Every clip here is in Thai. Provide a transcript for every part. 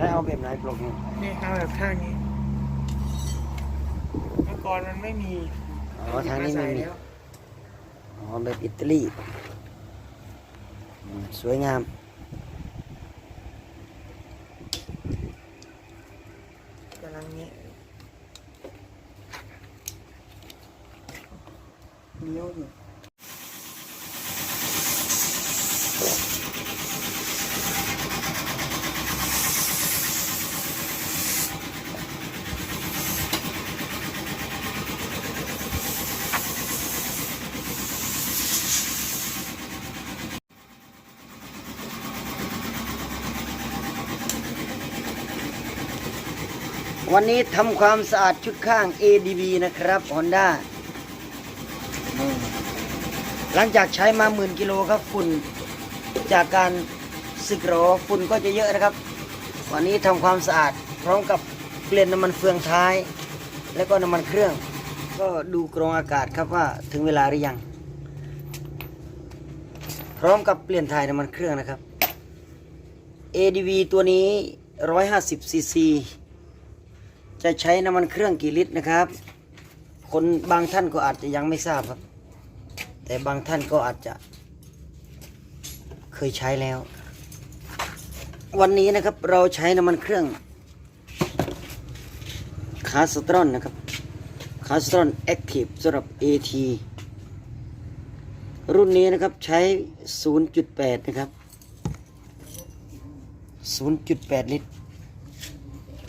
แล้วเอาแบบไหนปลอกนี่นี่เอาแบบข้างนี้เมื่อก่อนมันไม่มีอ๋อทางนี้ไม่มีแล้วอ๋อแบบอิตาลีอืมสวยงาม กำลังนี้เลี้ยวอยู่ วันนี้ทำความสะอาดชุดข้าง ADB นะครับ Honda หลังจากใช้มาหมื่นกิโลครับฝุ่นจากการสึกหรอฝุ่นก็จะเยอะนะครับ วันนี้ทำความสะอาดพร้อมกับเปลี่ยนน้ำมันเฟืองท้าย แล้วก็น้ำมันเครื่อง ก็ดูกรองอากาศครับว่าถึงเวลาหรือยัง พร้อมกับเปลี่ยนถ่ายน้ำมันเครื่องนะครับ ADV ตัวนี้ 150 cc จะใช้น้ำมันเครื่องกี่ลิตรนะครับ คนบางท่านก็อาจจะยังไม่ทราบครับ แต่บางท่านก็อาจจะ เคยใช้แล้ว วันนี้นะครับเราใช้น้ำมันเครื่องคาสตรอนนะครับคาสตรอนแอคทีฟสำหรับ AT รุ่นนี้นะครับใช้ 0.8 นะครับ 0.8 ลิตร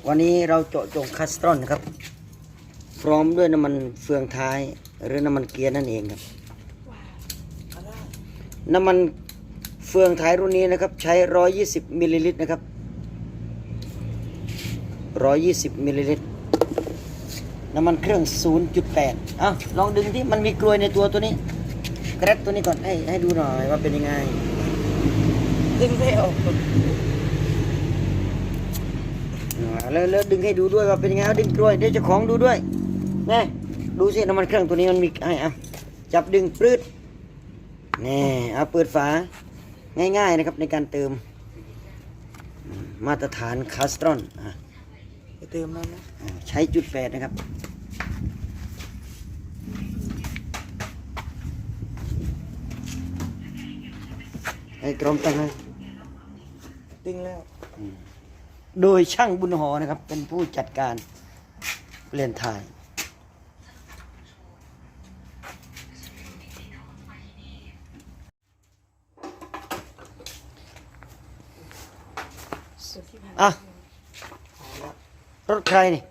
วันนี้เราเจาะจงคัสตรอนครับ พร้อมด้วยน้ำมันเฟืองท้าย หรือน้ำมันเกียร์นั่นเองครับ น้ำมันเฟืองท้ายรุ่นนี้นะครับ ใช้ 120มิลลิลิตรนะครับ 120มิลลิลิตรน้ำมันเครื่อง 0.8อ้าวลองดึงที่มันมีกลวยในตัวตัวนี้กระดตัวนี้ก่อนให้ให้ดูหน่อยว่าเป็นยังไง ดึงไม่ออกอ่า แล้วแล้วดึงให้ดูด้วยว่าเป็นยังไงเอาดึงกลวยเดี๋ยวเจะของดูด้วยนี่ดูสิน้ำมันเครื่องตัวนี้มันมีไอ้อะจับดึงปลื้ดนี่เอาเปิดฝาง่ายๆนะครับในการเติมอืมมาตรฐานคาสตรอนอะไปเติมแล้วนะอ่าใช้จุดแปดนะครับให้กรมตั้งให้ดึงแล้ว โดยช่างบุญหอนะครับ เป็นผู้จัดการเปลี่ยนถ่ายสุดที่ผ่านอะรถใครนี่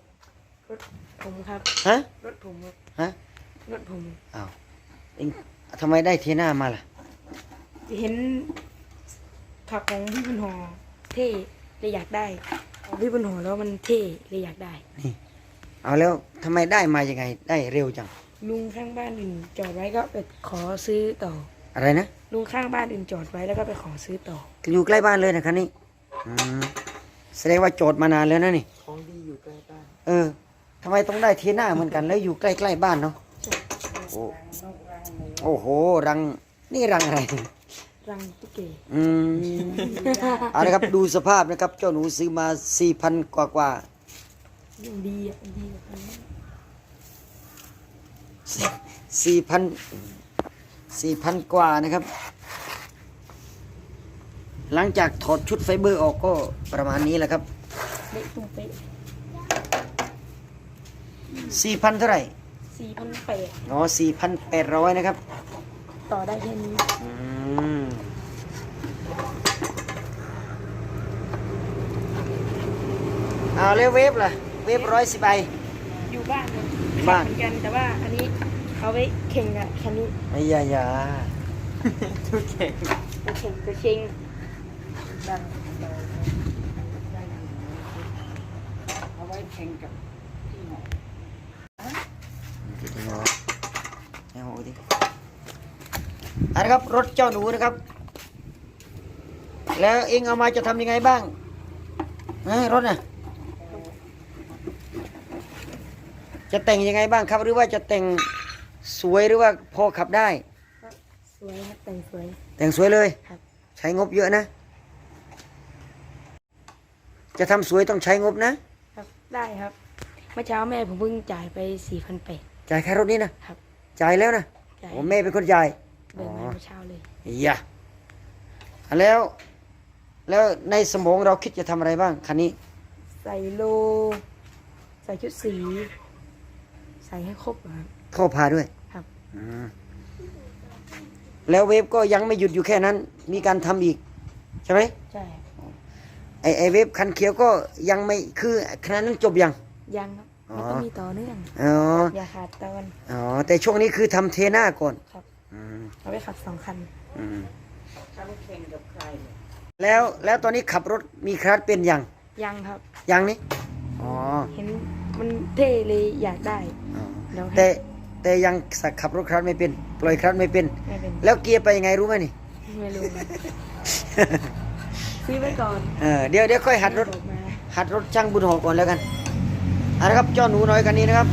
รถผมครับ ฮะ รถผมครับฮะ รถผมอ้าวเองทำไมได้เทน่ามาล่ะ เห็นขับของพี่บุญหอเท่ เลยอยากได้ของพี่บุญหอแล้วมันเท่เลยอยากได้เอาแล้วทำไมได้มายังไง ได้เร็วจัง ลุงข้างบ้านอื่นจอดไว้ก็ไปขอซื้อต่อ อะไรนะลุงข้างบ้านอื่นจอดไว้แล้วก็ไปขอซื้อต่อ อยู่ใกล้บ้านเลยนะคันนี้อืมแสดงว่าโจทย์มานานแล้วนะนี่ ของดีอยู่ใกล้บ้านเออทำไมต้องได้เทน่าเหมือนกันแล้วอยู่ใกล้ๆบ้านเนาะโอ้โอ้โหรังนี่รังอะไร รังตุ๊กเกอืมเอาละครับดูสภาพนะครับ เจ้าหนูซื้อมาสี่พันกว่ากว่ายังดีอะดีกว่าอันนั้นสี่พันสี่พันกว่านะครับ หลังจากถอดชุดไฟเบอร์ออกก็ประมาณนี้แหละครับเล็กตุ้งเป๊ะสี่พันเท่าไหร่สี่พันแปดอ๋อสี่พันแปดร้อยนะครับ ต่อได้แค่นี้ อืม เอาแล้วเวฟล่ะ เวฟร้อยสิบใบ อยู่บ้านเลยบ้าน เหมือนกันแต่ว่าอันนี้เอาไว้เข่งกับคันนี้ไอ้ยายาตัวเข่งตัวเข่งตัวเข่งดังเอาไว้แข่งกับที่ไหนติดหัวให้หัวดิอันนะครับรถเจ้าหนูนะครับ แล้วเองเอามาจะทำยังไงบ้างนะรถน่ะ จะแต่งยังไงบ้างครับ หรือว่าจะแต่งสวยหรือว่าพอขับได้ สวยครับแต่งสวย แต่งสวยเลย ครับ ใช้งบเยอะนะจจะทำสวยต้องใช้งบนะครับได้ครับเมื่อเช้าแม่ผมเพิ่งจ่ายไปสี่พันแปด จ่ายแค่รถนี้นะครับ จ่ายแล้วนะจ่ายโอ้แม่เป็นคนจ่ายเบิกมาเมื่อเช้าเลย อย่าแล้ว แล้วในสมองเราคิดจะทำอะไรบ้างคันนี้ ใส่โล ใส่ชุดสีใส่ให้ครบอะครับ เข้าพาด้วยครับอืมแล้วเวฟก็ยังไม่หยุดอยู่แค่นั้น มีการทำอีก ใช่ไหมใช่ไอไอเวฟคันเขียวก็ยังไม่คือขนาดนั้นจบยัง ยังครับอ๋อ มันต้องมีต่อเนื่อง อ๋ออย่าขาดตอนอ๋อแต่ช่วงนี้คือทำเทหน้าก่อนครับอืมเอาไปขับสองคัน อืมทำแข่งกับใครเนี่ยแล้วแล้วตอนนี้ขับรถมีคลัสเป็นยังยังครับ ยังนี่อ๋อ เห็น มันเท่เลยอยากได้อ๋อเดี๋ยวให้แต่แต่ยังสักขับรถคลัสไม่เป็น ปล่อยคลัสไม่เป็น ไม่เป็นแล้วเกียร์ไปยังไงรู้ไหมนี่ ไม่รู้นะซื้อไว้ก่อนเออเดี๋ยวเดี๋ยวค่อยหัดรถตกมาหัดรถช่างบุญหอก่อนแล้วกันเอาละครับเจ้าหนูน้อยกันนี้นะครับ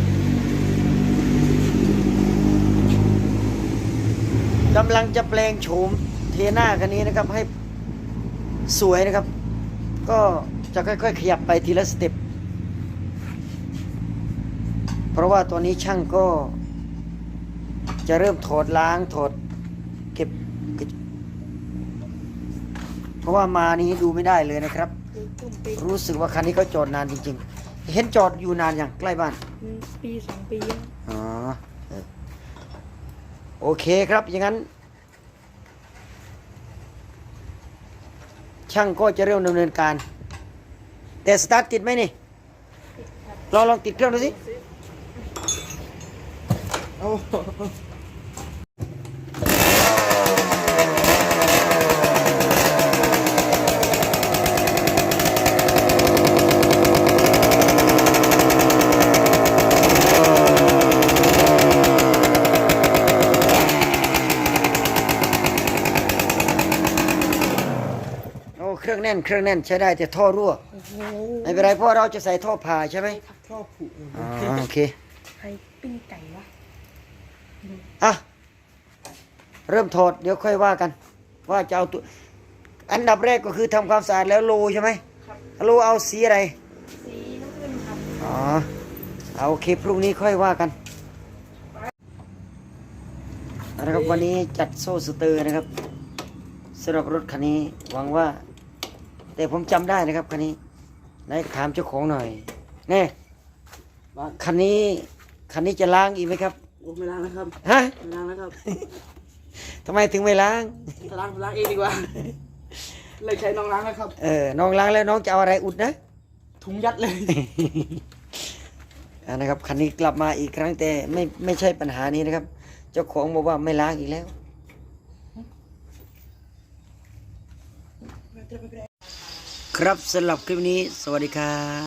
กำลังจะแปลงโฉมเทหน้ากันนี้นะครับให้สวยนะครับ ก็จะค่อยๆ ขยับไปทีละสเต็ปเพ ราะว่าตัวนี้ช่างก็ จะเริ่มถอดล้างถอดเก็บ เพราะว่ามานี้ดูไม่ได้เลยนะครับตุ้มปีรู้สึกว่าคันนี้เขาจอดนานจริง ๆ เห็นจอดอยู่นานอย่างใกล้บ้าน ปีสองปีแล้วอ๋อเออโอเคครับอย่างนั้น ช่างก็จะเริ่มดำเนินการ แต่สตาร์ทติดไหมนี่ ลองลองติดเครื่องดูสิ โอ้โอ้เครื่องแน่น เครื่องแน่นใช้ได้แต่ท่อรั่วโอ้โหไม่เป็นไรเพราะเราจะใส่ท่อผ่าใช่ไหมชอบผูกอ๋อโอเค ใครปิ้งไก่วะ อะเริ่มถอดเดี๋ยวค่อยว่ากัน ว่าจะเอาตัวอันดับแรกก็คือทำความสะอาดแล้วโลใช่ไหมครับโลเอาสีอะไรสีน้ำเงินครับอ๋อเอาโอเคพรุ่งนี้ค่อยว่ากันนะครับวันนี้จัดโซ่สเตอร์นะครับสำหรับรถคันนี้หวังว่า แต่ผมจำได้นะครับคันนี้ไหนถามเจ้าของหน่อยแน่คันนี้คันนี้จะล้างอีกไหมครับ โอ้ไม่ล้างแล้วครับฮะไม่ล้างแล้วครับทำไมถึงไม่ล้างล้างล้างเองดีกว่า เลยใช้น้องล้างแล้วครับ เออ น้องล้างแล้วน้องจะเอาอะไรอุดนะ ถุงยัดเลยอ่านะครับคันนี้กลับมาอีกครั้งแต่ไม่ไม่ใช่ปัญหานี้นะครับ เจ้าของบอกว่าไม่ล้างอีกแล้วครับสำหรับคลิปนี้ สวัสดีครับ